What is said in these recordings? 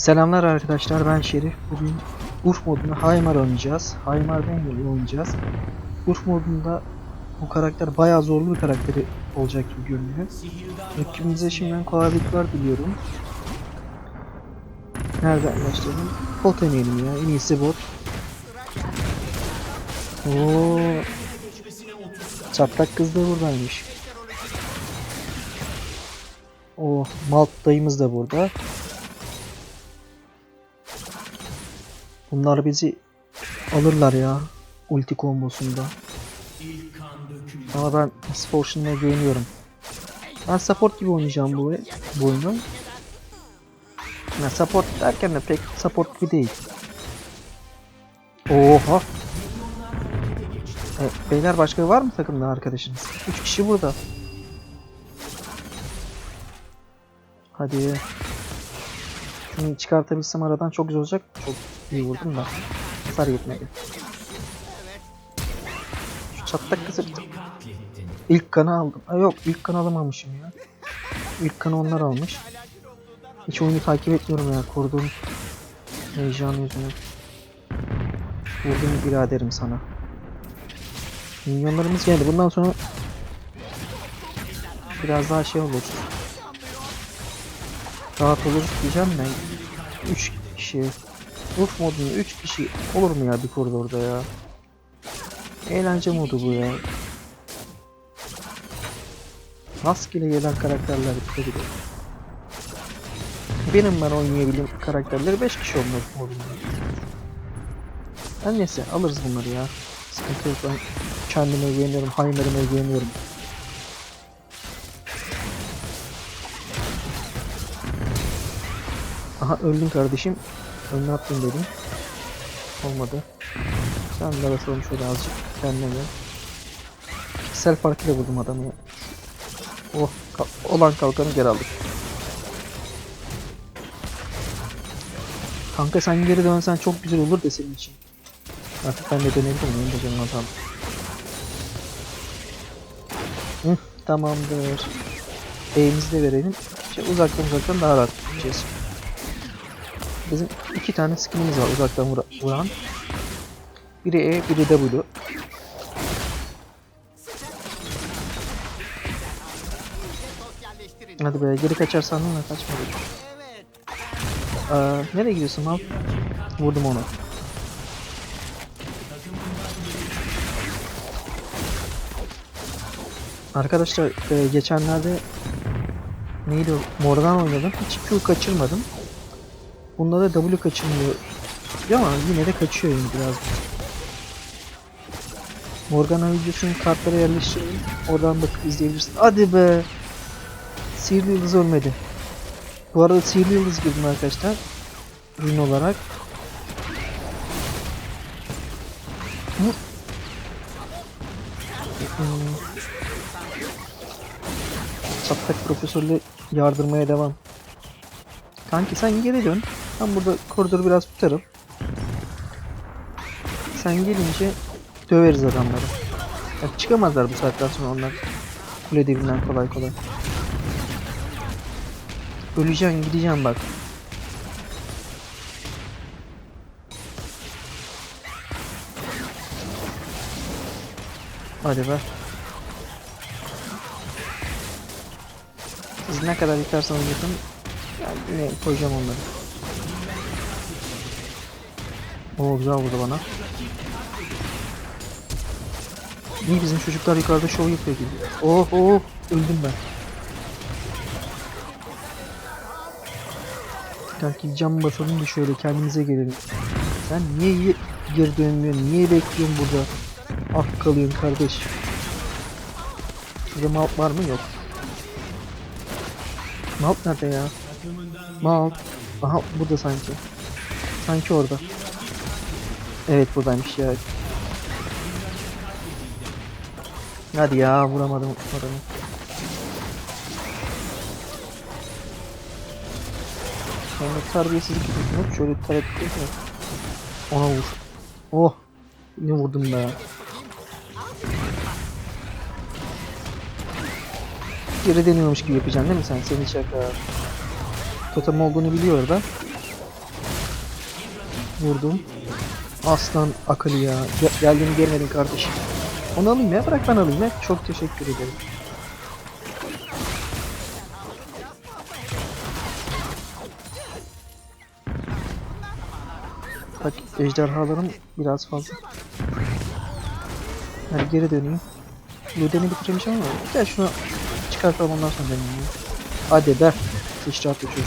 Selamlar arkadaşlar ben Şerif. Bugün Urf modunda Haymar oynayacağız. Haymar Bengal'i oynayacağız. Urf modunda bu karakter bayağı zorlu bir karakteri olacak gibi görünüyor. Rakibimize şimdiden kolaylıklar diliyorum. Nereden başlayalım? Bot deneyelim ya. En iyisi bot. Oo. Çatlak kız da buradaymış. Oh, Malt dayımız da burada. Bunlar bizi alırlar ya ulti kombosunda. Ama ben Sportion'la güveniyorum. Ben support gibi oynayacağım bu, bu oyunu. Ya support derken de pek support gibi değil. Oha. E, beyler başka var mı takımda arkadaşınız? 3 kişi burada. Hadi. Şunu çıkartabilsem aradan çok güzel olacak. Çok iyi vurdum da. Hasar yetmedi. Şu çatlak kısır. İlk kanı aldım. Aa, yok ilk kanı alamamışım ya. İlk kanı onlar almış. Hiç oyunu takip etmiyorum ya kurduğum heyecan yüzünden. Vurdum biraderim sana. Minyonlarımız geldi. Bundan sonra biraz daha şey olur. Rahat olur diyeceğim ben. 3 kişi. Roof modunda 3 kişi olur mu ya bir koridorda ya? Eğlence modu bu ya. Rastgele gelen karakterler bitebilir. Benim ben oynayabildiğim karakterleri 5 kişi olmak modunda. Her neyse alırız bunları ya. Sıkıntı yok ben kendime güveniyorum, Heimer'ime güveniyorum. Aha öldün kardeşim. Önüne attım dedim. Olmadı. Sen de basalım şöyle azıcık kendine gel. Piksel farkıyla vurdum adamı ya. Oh ka- olan kalkanı geri aldık. Kanka sen geri dönsen çok güzel olur da senin için. Artık ben de dönebilirim. Benim de canım hatam. Hı, tamamdır. E'mizi de verelim. Şey, uzaktan uzaktan daha rahat gideceğiz. Bizim iki tane skinimiz var uzaktan vura- vuran. Biri E, biri W. Hadi be geri kaçar sandım da kaçmadı. Aa, nereye gidiyorsun mal? Vurdum onu. Arkadaşlar e, geçenlerde neydi? Morgan oynadım. Hiç Q kaçırmadım. Bunda da W kaçırmıyor. Ama yine de kaçıyor yani biraz. Morgana videosunu kartlara yerleştirelim. Oradan bakıp izleyebilirsin. Hadi be. Sihirli Yıldız ölmedi. Bu arada Sihirli Yıldız girdim arkadaşlar. Ürün olarak. Vur. Hmm. Çatlak profesörle yardırmaya devam. Kanki sen geri dön. Ben burada koridoru biraz tutarım. Sen gelince döveriz adamları. Ya çıkamazlar bu saatten sonra onlar. Kule dibinden kolay kolay. Öleceğim gideceğim bak. Hadi be. Siz ne kadar yıkarsanız yıkın. Yani yine koyacağım onları. Oo güzel vurdu bana. İyi bizim çocuklar yukarıda şov yapıyor gibi. Oh oh öldüm ben. Kanki cam basalım da şöyle kendimize gelelim. Sen niye ye- geri dönmüyorsun? Niye bekliyorsun burada? Ah kalıyorsun kardeş. Şurada malt var mı? Yok. Malt nerede ya? Malt. Aha burada sanki. Sanki orada. Evet buradaymış ya. Hadi ya vuramadım adamı. Sonra terbiyesizlik. Hop şöyle taret yapıyorsun. Ona vur. Oh. Ne vurdum be. Geri deniyormuş gibi yapacaksın değil mi sen? Senin şaka. Totem olduğunu biliyor da. Vurdum. Aslan akıllı ya. Ge- Geldiğini görmedin kardeşim. Onu alayım ya. Bırak ben alayım ya. Çok teşekkür ederim. Bak ejderhalarım biraz fazla. Hadi geri döneyim. Luden'i bitirmiş ama gel şunu çıkartalım ondan sonra döneyim. Hadi be. Sıçrattı çocuk.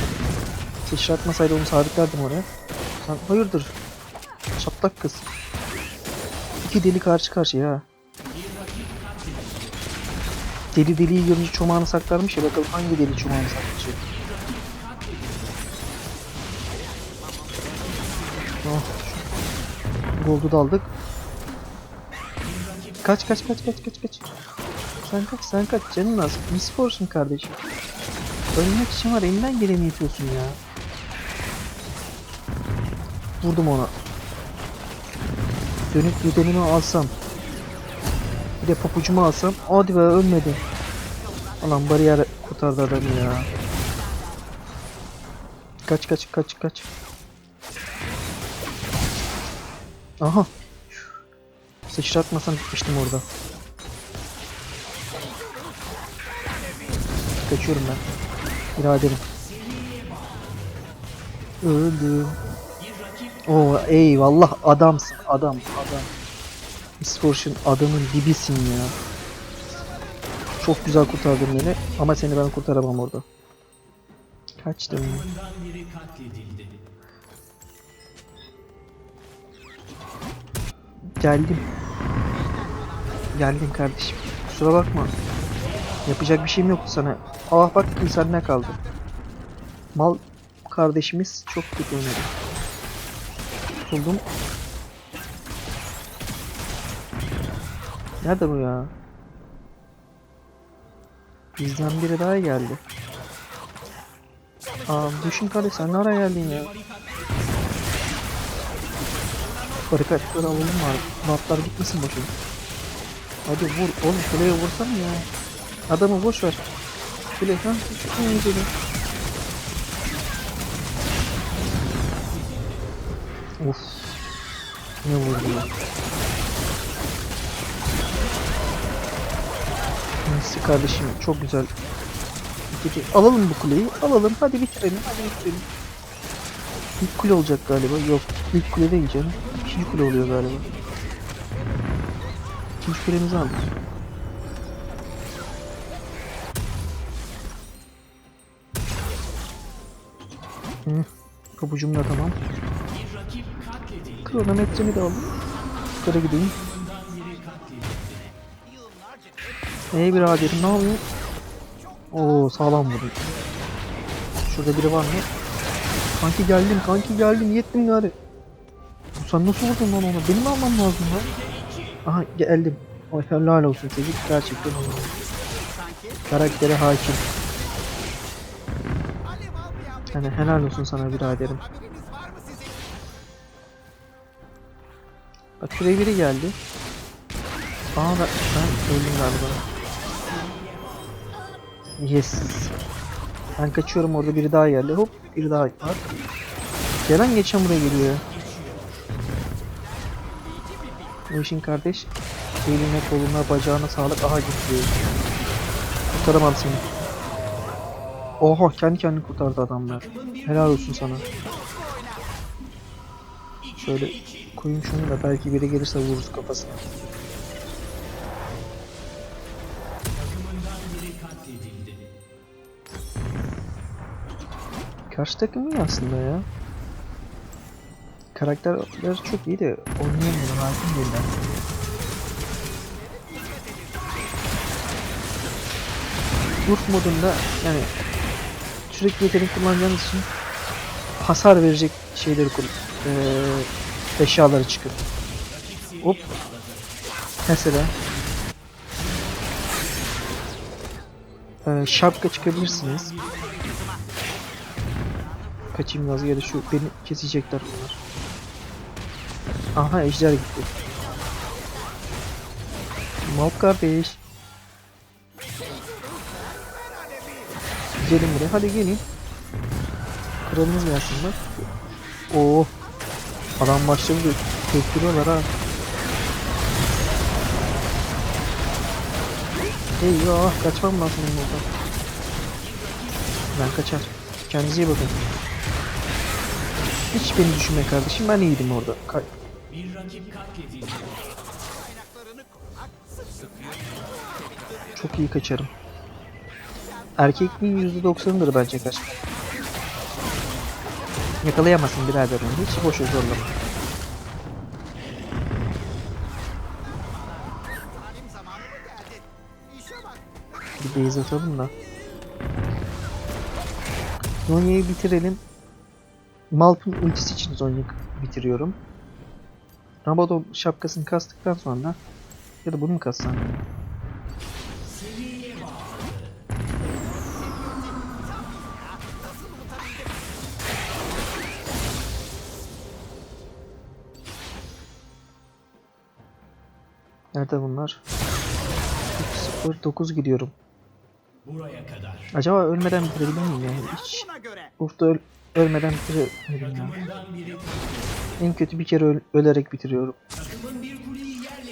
Sıçratmasaydı onu sabitlerdim oraya. Sen hayırdır? Çatlak kız. İki deli karşı karşıya ha. Deli deliyi görünce çomağını saklarmış ya bakalım hangi deli çomağını saklayacak. Oh. Gold'u da aldık. Kaç kaç kaç kaç kaç kaç. Sen kaç sen kaç canın az. Miss Fortune kardeşim. Ölmek için var elinden geleni yapıyorsun ya. Vurdum ona. Dönüp yüdenimi alsam. Bir de papucumu alsam. Hadi be ölmedi. Alan bariyer kurtardı adamı ya. Kaç kaç kaç kaç. Aha. Sıçratmasam gitmiştim orada. Kaçıyorum ben. Biraderim. Öldüm. Oo eyvallah adamsın adam adam. Misfortune adamın dibisin ya. Çok güzel kurtardın beni ama seni ben kurtaramam orada. Kaçtım. Geldim. Geldim kardeşim. Kusura bakma. Yapacak bir şeyim yoktu sana. Ah bak insan ne kaldı. Mal kardeşimiz çok kötü oynadı. Tutuldum. Nerede bu ya? Bizden biri daha geldi. Aa düşün kardeş sen ne ara geldin ya? Barikatları alalım var. Batlar gitmesin boşuna. Hadi vur oğlum kuleye vursana ya. Adamı boş ver. Kule ha ne Of. Ne vurdu ya. Neyse kardeşim çok güzel. Alalım bu kuleyi. Alalım. Hadi bitirelim. Hadi bitirelim. İlk kule olacak galiba. Yok. ilk kule değil canım. İkinci kule oluyor galiba. İkinci kulemizi aldık. Hı. Pabucum da tamam. Kronometremi de aldım. Yukarı gideyim. Ey biraderim ne yapıyorsun? Oo sağlam vurdum. Şurada biri var mı? Kanki geldim, kanki geldim, yettim gari. Sen nasıl vurdun lan ona? Benim almam lazım lan. Aha geldim. Ay helal olsun çocuk gerçekten oldu. Karaktere hakim. Yani helal olsun sana biraderim. Bak şuraya biri geldi. Aa ben, ben öldüm galiba. Yes. Ben kaçıyorum orada biri daha geldi. Hop biri daha var. Gelen geçen buraya geliyor. Bu işin kardeş. Eline koluna bacağına sağlık. Aha gitti. Kurtaramadım seni. Oha kendi kendini kurtardı adamlar. Helal olsun sana. Şöyle koyayım şunu da belki biri gelirse vururuz kafasına. Karşı takım iyi aslında ya. Karakterler çok iyi de oynayamıyorum hakim değiller. Urf modunda yani sürekli yetenek kullanacağınız için hasar verecek şeyleri kul eee eşyaları çıkıyor. Hop. Mesela eee şapka çıkabilirsiniz. Kaçayım lazım ya da şu beni kesecekler bunlar. Aha ejder gitti. Mal kardeş. Gelin buraya. Hadi gelin. Kralımız gelsin bak. Oo. Adam başladı köktürüyorlar ha. Eyvah kaçmam lazım buradan. Ben kaçar. Kendinize iyi bakın. Hiç beni düşünme kardeşim ben iyiydim orada. Kay- Çok iyi kaçarım. Erkekliğin %90'ıdır bence kaçmak. Yakalayamazsın birader onu. Hiç boşu zorlama. Bir base atalım da. Zonya'yı bitirelim. Malp'ın ultisi için Zonya'yı bitiriyorum. Rabadon şapkasını kastıktan sonra ya da bunu mu kassam? Nerede bunlar? 3 0 9 gidiyorum. Buraya kadar. Acaba ölmeden bitirebilir miyim yani? Hiç Ufta öl ölmeden bitirebilirim ya. En kötü bir kere öl- ölerek bitiriyorum.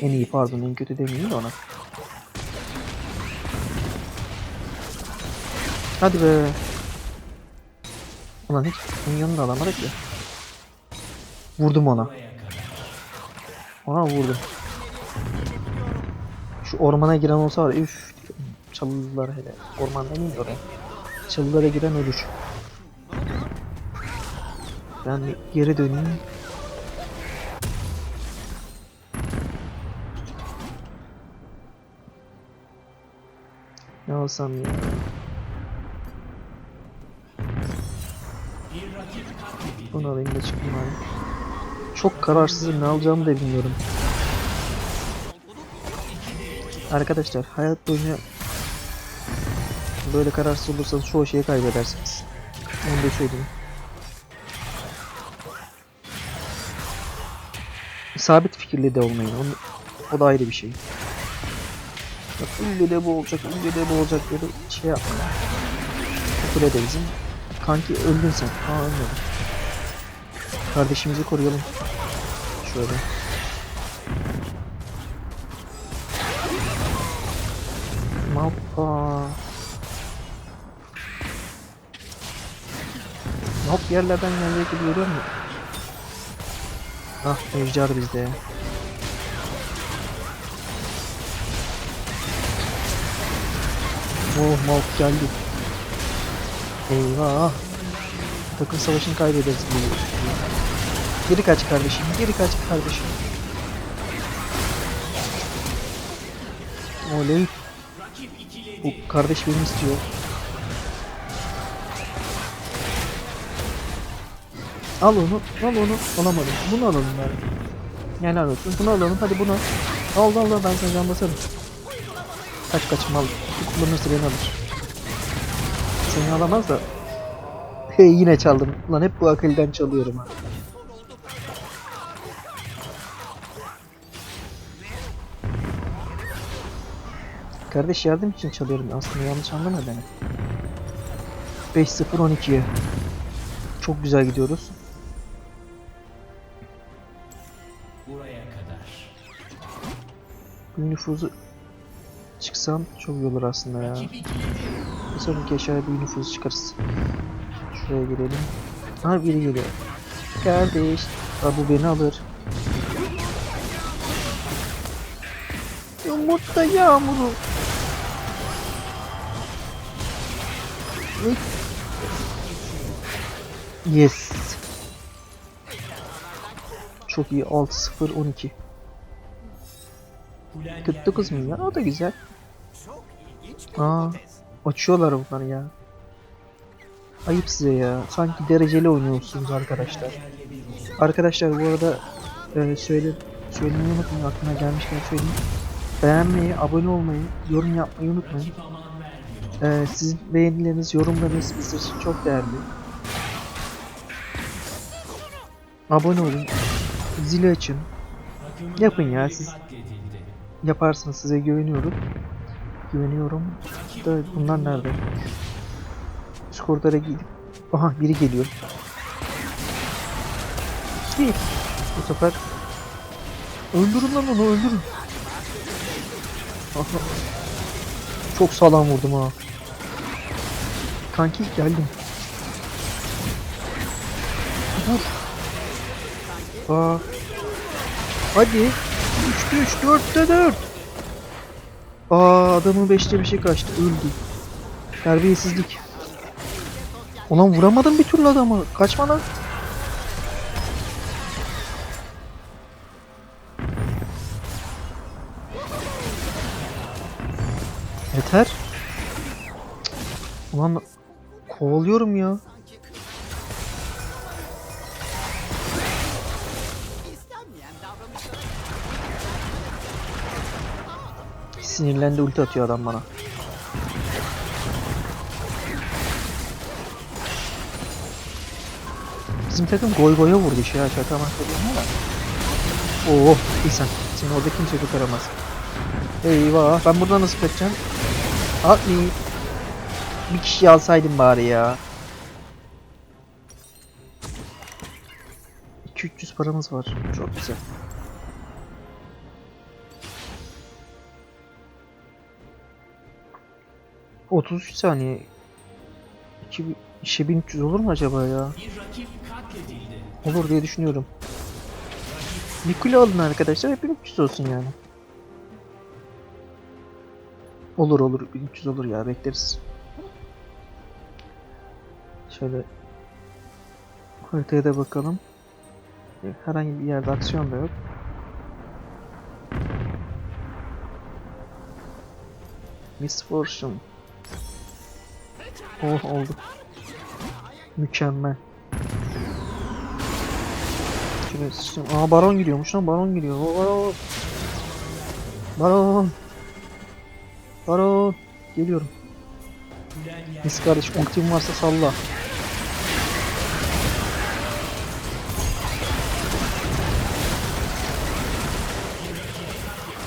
En iyi pardon en kötü demeyeyim de ona. Hadi be. Ulan hiç minyonu da alamadık ya. Vurdum ona. Ona vurdum. Şu ormana giren olsa var üf. Çalılılar hele. Orman demeyeyim de oraya. Çalılara giren ölür. Ben geri döneyim. Ne alsam ya? Bunu alayım da çıkayım abi. Çok kararsızım ne alacağımı da bilmiyorum. Arkadaşlar hayat boyunca böyle kararsız olursanız çoğu şeyi kaybedersiniz. Onu da. Sabit fikirli de olmayın. Onu, o da ayrı bir şey. Bak ille de bu olacak, ille de bu olacak böyle şey yapma. Kule de bizim. Kanki öldün sen. Aa ölmedim. Kardeşimizi koruyalım. Şöyle. Mappa. Map yerlerden gelecek gibi görüyor musun? Ah ejder bizde. Oh Malk geldi. Eyvah. Takım savaşını kaybederiz. Geri kaç kardeşim, geri kaç kardeşim. Oley. Bu kardeş beni istiyor. Al onu, al onu. Alamadım. Bunu alalım bari. Yani olsun. Bunu alalım. Hadi bunu. Al al al ben sana can basarım. Kaç kaç mal. Bu kullanırsa beni alır. Seni alamaz da. Hey yine çaldım. Lan hep bu akıldan çalıyorum ha. Kardeş yardım için çalıyorum aslında yanlış anlama beni. 5-0-12'ye. Çok güzel gidiyoruz. buraya kadar. Bu nüfuzu çıksam çok iyi olur aslında ya. Bir sonraki aşağıya bir nüfuz çıkarız. Şuraya girelim. Ha biri geliyor. Kardeş. Aa, bu beni alır. Yumurta yağmuru. Yes. Çok iyi. 6-0-12. Kulen 49 milyon. O da güzel. Aa, açıyorlar bunları ya. Ayıp size ya. Sanki dereceli oynuyorsunuz arkadaşlar. Arkadaşlar bu arada e, söyle söylemeyi unutmayın. Aklına gelmişken söyleyeyim. Beğenmeyi, abone olmayı, yorum yapmayı unutmayın. E, sizin beğenileriniz, yorumlarınız bizim için çok değerli. Abone olun. Zili açın. Yapın ya siz. Yaparsınız size güveniyorum. Güveniyorum. Da bunlar nerede? Üst koridora gidip... Aha biri geliyor. Bir. bu sefer. Öldürün lan onu öldürün. Aha. Çok sağlam vurdum ha. Kanki geldim. Vur. Aa. Hadi. 3'te 3, 4'te 4. Aa adamın 5'te bir şey kaçtı. Öldü. Terbiyesizlik. Ulan vuramadım bir türlü adamı. Kaçma lan. Yeter. Ulan kovalıyorum ya. Sinirlendi ulti atıyor adam bana. Bizim takım goy goya vurdu işe ya şaka mi lan? Oo İhsan seni orada kimse kurtaramaz. Eyvah ben buradan nasıl kaçacağım? Abi bir kişi alsaydım bari ya. 2-300 paramız var. Çok güzel. ...33 saniye... ...2 işe 1300 olur mu acaba ya? Olur diye düşünüyorum. Bir kule alın arkadaşlar hep 1300 olsun yani. Olur olur 1300 olur ya bekleriz. Şöyle haritaya da bakalım. Herhangi bir yerde aksiyon da yok. Miss Fortune. Oh oldu. Mükemmel. Şöyle sıçtım. Aa baron giriyormuş lan baron giriyor. Oo, Baron. Baron. Baron. Geliyorum. Mis kardeş ultim varsa salla.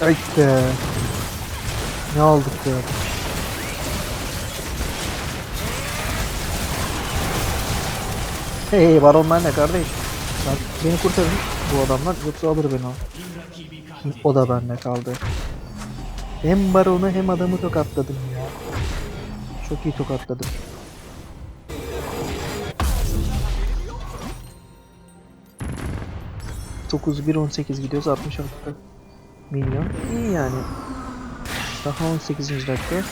Ay. Ne aldık ya. Hey baron ben ne kardeş? Bak, beni kurtarın bu adamlar yoksa alır beni o. O da bende kaldı. Hem baronu hem adamı tokatladım ya. Çok iyi tokatladım. Dokuz bir on sekiz gidiyoruz 66 milyon. İyi yani. Daha 18. dakika.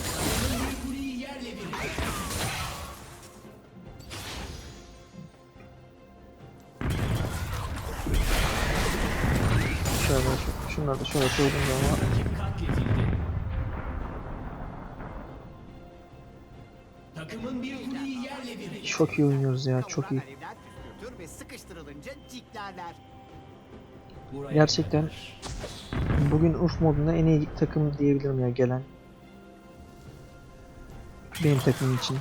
Şöyle şu- şunları da şöyle koydum etti. çok iyi oynuyoruz ya çok iyi. Gerçekten. Bugün Urf modunda en iyi takım diyebilirim ya gelen. Benim takımım için.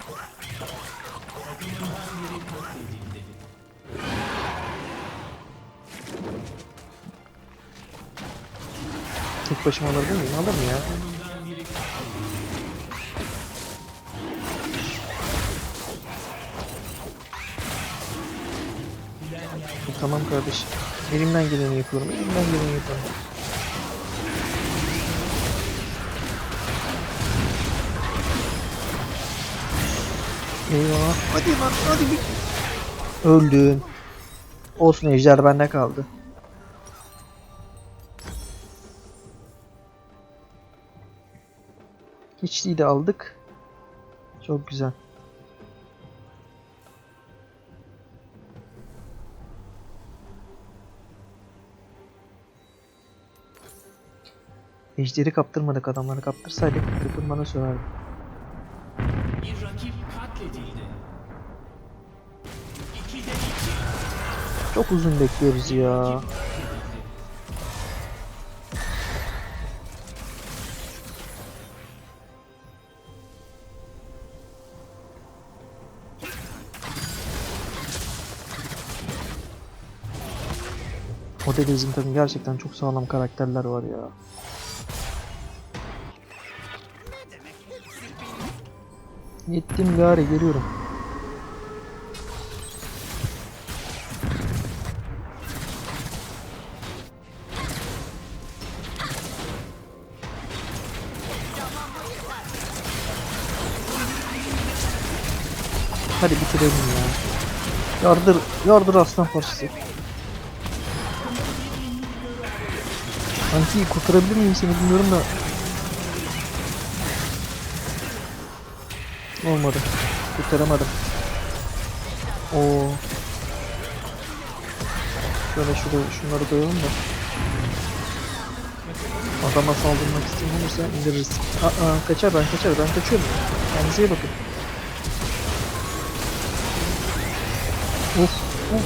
Tek başıma alabilir miyim? Alırım ya. Tamam kardeşim. Elimden geleni yapıyorum. Elimden geleni yapıyorum. Eyvah. Hadi lan hadi bir. Öldüm. Olsun ejder bende kaldı. Hiçliği de aldık. Çok güzel. Ejderi kaptırmadık adamları kaptırsaydık takım bana söverdi. Çok uzun bekliyoruz ya. Dediğim takım gerçekten çok sağlam karakterler var ya. Yettim gari geliyorum. Hadi bitirelim ya. Yardır, yardır aslan parçası. Sanki kurtarabilir miyim seni bilmiyorum da. Olmadı. Kurtaramadım. Oo. Şöyle şuraya şunları koyalım da. Adama saldırmak isteyen olursa indiririz. Aa kaçar ben kaçar ben kaçıyorum. Kendinize iyi bakın. Of of.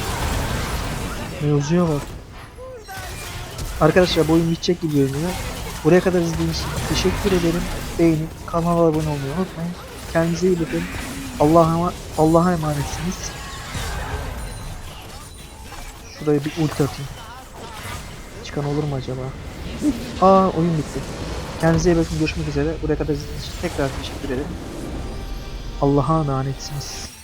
Mevzuya bak. Arkadaşlar bu oyun bitecek gibi görünüyor. Buraya kadar izlediğiniz için teşekkür ederim. Beğenip kanala abone olmayı unutmayın. Kendinize iyi bakın. Allah'a Allah'a emanetsiniz. Şuraya bir ulti atayım. Çıkan olur mu acaba? Aa oyun bitti. Kendinize iyi bakın. Görüşmek üzere. Buraya kadar izlediğiniz için tekrar teşekkür ederim. Allah'a emanetsiniz.